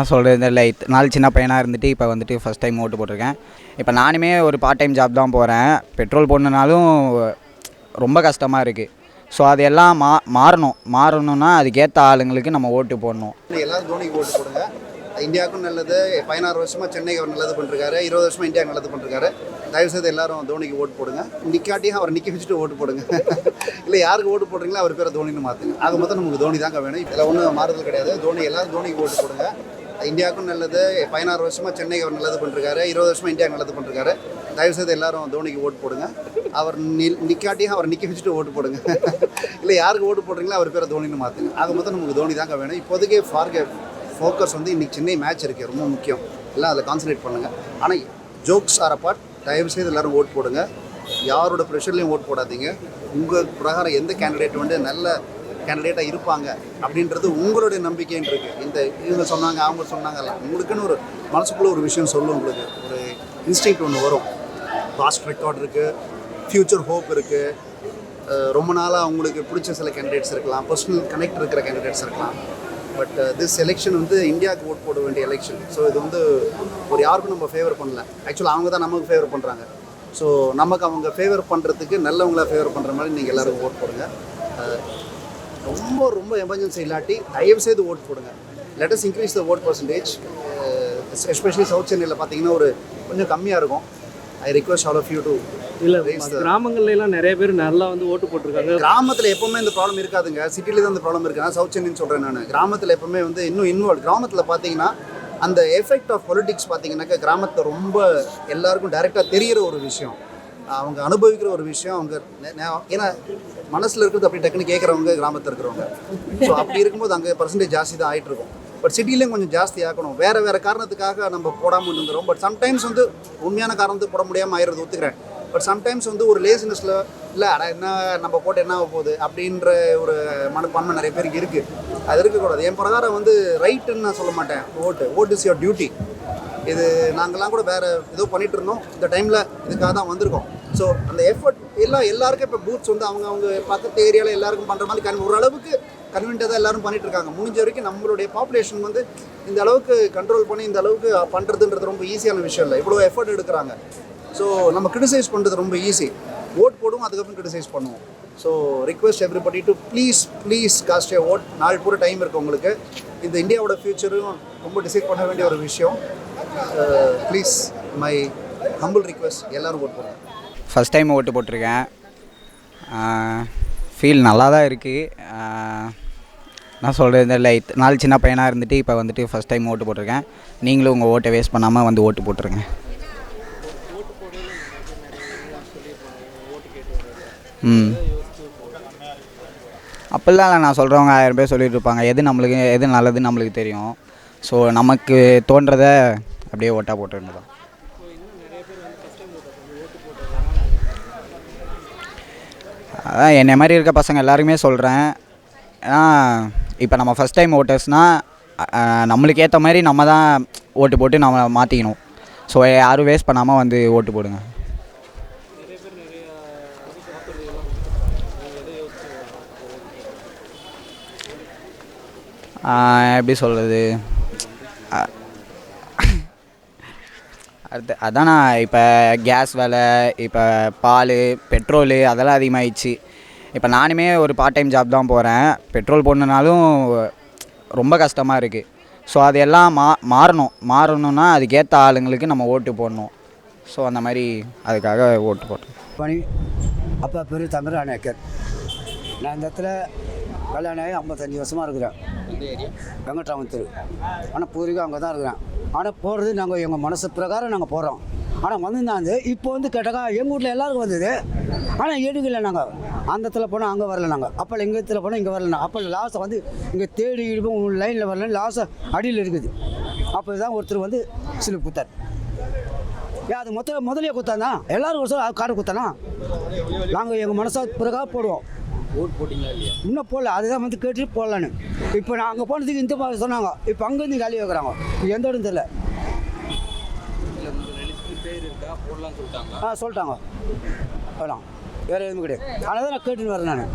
நான் சொல்கிறது இந்த இல்லை நாலு சின்ன பையனாக இருந்துட்டு இப்போ வந்துட்டு ஃபஸ்ட் டைம் ஓட்டு போட்டிருக்கேன். இப்போ நானுமே ஒரு பார்ட் டைம் ஜாப் தான் போகிறேன் பெட்ரோல் போடணுனாலும் ரொம்ப கஷ்டமாக இருக்குது ஸோ அது எல்லாம் மா மாறணும். மாறணும்னா அதுக்கேற்ற ஆளுங்களுக்கு நம்ம ஓட்டு போடணும். எல்லாரும் தோனிக்கு ஓட்டு போடுங்க. இந்தியாவுக்கும் நல்லது. பதினாறு வருஷமாக சென்னைக்கு அவர் நல்லது பண்ணிருக்காரு. இருபது வருஷமாக இந்தியாவுக்கு நல்லது பண்ணிருக்காரு. தயவு செய்து எல்லாரும் தோனிக்கு ஓட்டு போடுங்க. நிக்காட்டியும் அவர் நிற்க வச்சுட்டு ஓட்டு போடுங்க. இல்லை யாருக்கு ஓட்டு போடுறீங்களோ அவர் பேரை தோனின்னு மாற்றுங்க ஆக மொத்தம் நமக்கு தோனி தாங்க வேணும் இதில் ஒன்றும் மாறுதல் கிடையாது. தோனி எல்லாரும் தோனிக்கு ஓட்டு போடுங்க. இந்தியாவுக்கும் நல்லது. பதினாறு வருஷமாக சென்னைக்கு அவர் நல்லது பண்ணிருக்காரு. இருபது வருஷமாக இந்தியாவுக்கு நல்லது பண்ணிருக்காரு. தயவு செய்து எல்லாரும் தோனிக்கு ஓட்டு போடுங்க. அவர் நி- நிக்காட்டியும் அவர் நிக்க வச்சுட்டு ஓட்டு போடுங்க. இல்லை யாருக்கு ஓட்டு போடுறீங்களோ அவர் பேரை தோனின்னு மாற்றுங்க ஆக மொத்தம் நமக்கு தோனி தாங்க வேணும். இப்போதைக்கு ஃபார்கே ஃபோக்கஸ் வந்து இன்னைக்கு சென்னை மேட்ச் இருக்குது ரொம்ப முக்கியம். எல்லாம் அதில் கான்சன்ட்ரேட் பண்ணுங்கள் ஆனால் ஜோக்ஸ் ஆர் அப்பார்ட் தயவுசெய்து எல்லாரும் ஓட் போடுங்க. யாரோட ப்ரெஷர்லையும் ஓட் போடாதீங்க. உங்கள் பிரகாரம் எந்த கேண்டிடேட் வந்து நல்ல கேண்டிடேட்டாக இருப்பாங்க அப்படின்றது உங்களுடைய நம்பிக்கைன்னு இருக்குது இந்த இவங்க சொன்னாங்க அவங்க சொன்னாங்கல்ல உங்களுக்குன்னு ஒரு மனசுக்குள்ளே ஒரு விஷயம் சொல்லும் உங்களுக்கு ஒரு இன்ஸ்டிங்க்ட் ஒன்று வரும். பாஸ்ட் ரெக்கார்ட் இருக்குது ஃப்யூச்சர் ஹோப் இருக்குது ரொம்ப நாளாக அவங்களுக்கு பிடிச்ச சில கேண்டிடேட்ஸ் இருக்கலாம் பர்சனல் கனெக்ட் இருக்கிற கேண்டிடேட்ஸ் இருக்கலாம். பட் திஸ் எலெக்ஷன் வந்து இந்தியாவுக்கு ஓட் போட வேண்டிய எலெக்ஷன் ஸோ இது வந்து ஒரு யாருக்கும் நம்ம ஃபேவர் பண்ணல. ஆக்சுவலாக அவங்க தான் நமக்கு ஃபேவர் பண்ணுறாங்க ஸோ நமக்கு அவங்க ஃபேவர் பண்ணுறதுக்கு நல்லவங்கள ஃபேவர் பண்ணுற மாதிரி நீங்கள் எல்லாரும் ஓட் போடுங்க. ரொம்ப ரொம்ப எமர்ஜென்சி இல்லாட்டி தயவு செய்து ஓட் போடுங்க. Let's increase the vote percentage especially south சென்னையில் பார்த்தீங்கன்னா ஒரு கொஞ்சம் கம்மியாக இருக்கும். I request all of you to இல்ல Raise the- கிராமங்கள்ல எல்லாம் நிறைய பேர் நல்லா வந்து ஓட்டு போட்டிருக்காங்க. கிராமத்தில் எப்பவுமே இந்த ப்ராப்ளம் இருக்காதுங்க. சிட்டில தான் இந்த ப்ராப்ளம் இருக்கு. நான் சவுத் சென்னைன்னு சொல்கிறேன் நான். கிராமத்தில் எப்பவுமே வந்து இன்னும் இன்வால்வ் கிராமத்தில் பார்த்தீங்கன்னா அந்த எஃபெக்ட் ஆஃப் பொலிட்டிக்ஸ் பார்த்தீங்கன்னாக்கா கிராமத்தை ரொம்ப எல்லாருக்கும் டைரெக்டாக தெரியிற ஒரு விஷயம். அவங்க அனுபவிக்கிற ஒரு விஷயம் அவங்க ஏன்னா மனசில் இருக்கிறது அப்படி டக்குன்னு கேட்குறவங்க கிராமத்தில் இருக்கிறவங்க. ஸோ அப்படி இருக்கும்போது அங்கே பர்சன்டேஜ் ஜாஸ்தி தான் ஆகிட்டு இருக்கும். பட் சிட்டிலையும் கொஞ்சம் ஜாஸ்தி ஆக்கணும் வேறு வேறு காரணத்துக்காக நம்ம போடாமல் இருந்துக்கிறோம் பட் சம்டைம்ஸ் வந்து உண்மையான காரணத்துக்கு போட முடியாமல் ஆயிடுறது ஒத்துக்கிறேன். பட் சம்டைம்ஸ் வந்து ஒரு லேசினஸில் இல்லை அட என்ன நம்ம போட்டு என்ன ஆக போகுது? அப்படின்ற ஒரு மனப்பான்மை நிறைய பேருக்கு இருக்குது அது இருக்கக்கூடாது. என் பிரகாரம் வந்து ரைட்டுன்னு நான் சொல்ல மாட்டேன். ஓட்டு ஓட் இஸ் யோர் டியூட்டி இது நாங்கள்லாம் கூட வேறு ஏதோ பண்ணிகிட்டு இருந்தோம். இந்த டைமில் இதுக்காக தான் வந்திருக்கோம். ஸோ அந்த எஃபர்ட் எல்லாம் எல்லாருக்கும் இப்போ பூத்ஸ் வந்து அவங்க அவங்க பக்கத்து ஏரியாவில் எல்லாருக்கும் பண்ணுற மாதிரி கன் ஓரளவுக்கு கன்வென்ட்டாக தான் எல்லாரும் பண்ணிட்டு இருக்காங்க. முடிஞ்ச வரைக்கும் நம்மளுடைய பாப்புலேஷன் வந்து இந்த அளவுக்கு கண்ட்ரோல் பண்ணி இந்த அளவுக்கு பண்ணுறதுன்றது ரொம்ப ஈஸியான விஷயம் இல்லை. இவ்வளோ எஃபர்ட் எடுக்கிறாங்க. ஸோ நம்ம கிரிட்டிசைஸ் பண்ணுறது ரொம்ப ஈஸி ஓட் போடுவோம் அதுக்கப்புறம் கிரிட்டிசைஸ் பண்ணுவோம். So request everybody to please please cast a vote நாள் பூரா டைம் இருக்குது உங்களுக்கு. இந்த இந்தியாவோட ஃப்யூச்சரும் ரொம்ப டிசைட் பண்ண வேண்டிய ஒரு விஷயம். ப்ளீஸ் மை ஹம்பிள் ரிக்வெஸ்ட் எல்லோரும் ஓட் போடுங்க. ஃபஸ்ட் டைம் ஓட்டு போட்டிருக்கேன். ஃபீல் நல்லா தான் இருக்குது நான் சொல்கிறது இந்த இல்லை நாலு சின்ன பையனாக இருந்துட்டு இப்போ வந்துட்டு ஃபஸ்ட் டைம் ஓட்டு போட்டிருக்கேன். நீங்களும் உங்கள் ஓட்டை வேஸ்ட் பண்ணாமல் வந்து ஓட்டு போட்டுருங்க. ம். அப்படிலாம் இல்லை நான் சொல்கிறவங்க ஆயிரம் பேர் சொல்லிட்டு இருப்பாங்க. எது நம்மளுக்கு எது நல்லதுன்னு நம்மளுக்கு தெரியும். ஸோ நமக்கு தோன்றதை அப்படியே ஓட்டாக போட்டு அதான் என்னை மாதிரி இருக்க பசங்க எல்லாருக்குமே சொல்கிறேன் ஏன்னா இப்போ நம்ம ஃபஸ்ட் டைம் ஓட்டர்ஸ்னால் நம்மளுக்கு ஏற்ற மாதிரி நம்ம தான் ஓட்டு போட்டு நம்ம மாற்றிக்கணும் ஸோ யாரும் வேஸ்ட் பண்ணாமல் வந்து ஓட்டு போடுங்க. எப்படி சொல்கிறது அடுத்து அதாண்ணா இப்போ கேஸ் விலை இப்போ பால் பெட்ரோலு அதெல்லாம் அதிகமாகிடுச்சு இப்போ நானுமே ஒரு பார்ட் டைம் ஜாப் தான் போகிறேன் பெட்ரோல் போடணுனாலும் ரொம்ப கஷ்டமாக இருக்குது ஸோ அது எல்லாம் மா மாறணும். மாறணும்னா அதுக்கேற்ற ஆளுங்களுக்கு நம்ம ஓட்டு போடணும். ஸோ அந்த மாதிரி அதுக்காக ஓட்டு போட்டோம். பணி அப்பா பேர் தமிழ் அணைக்கர் நான் இந்த இடத்துல கல்யாணம் ஆகி ஐம்பத்தஞ்சு வருஷமாக இருக்கிறேன். வெங்கட்ராமன் ஆனால் பூர்வீகம் அங்கே தான் இருக்கிறேன். ஆனால் போகிறது நாங்கள் எங்கள் மனசு பிரகாரம் நாங்கள் போகிறோம் ஆனால் வந்திருந்தாந்து இப்போ வந்து கேட்டாக்கா எங்கள் வீட்டில் எல்லாருக்கும் வந்தது. ஆனால் எடுக்கல நாங்கள் அந்த இடத்துல போனால் அங்கே வரல நாங்கள் அப்போ எங்கள் இடத்துல போனால் இங்கே வரல அப்போ லாஸை வந்து இங்கே தேடி இடுப்போம் லைனில் வரல லாஸை அடியில் இருக்குது. அப்போ தான் ஒருத்தர் வந்து சிலு குத்தார். ஏன் அது மொத்த முதலே குத்தானா எல்லாரும் ஒரு சார் காடு குத்தானா? நாங்கள் எங்கள் மனசா பிறகாக போடுவோம் ஓட்டு போட்டிங்களா இல்லையா? இன்னும் போடல. அதுதான் வந்து கேட்டுட்டு போடலான்னு. இப்போ நான் அங்கே போனதுக்கு இந்த மாதிரி சொன்னாங்க. இப்போ அங்கேருந்து காலி வைக்கிறாங்க. எந்த இடம் தெரியல. ஆ சொல்லிட்டாங்க. வேணாம் வேறு எதுவும் கிடையாது. அதனால தான் நான் கேட்டுன்னு வரேன் நான்.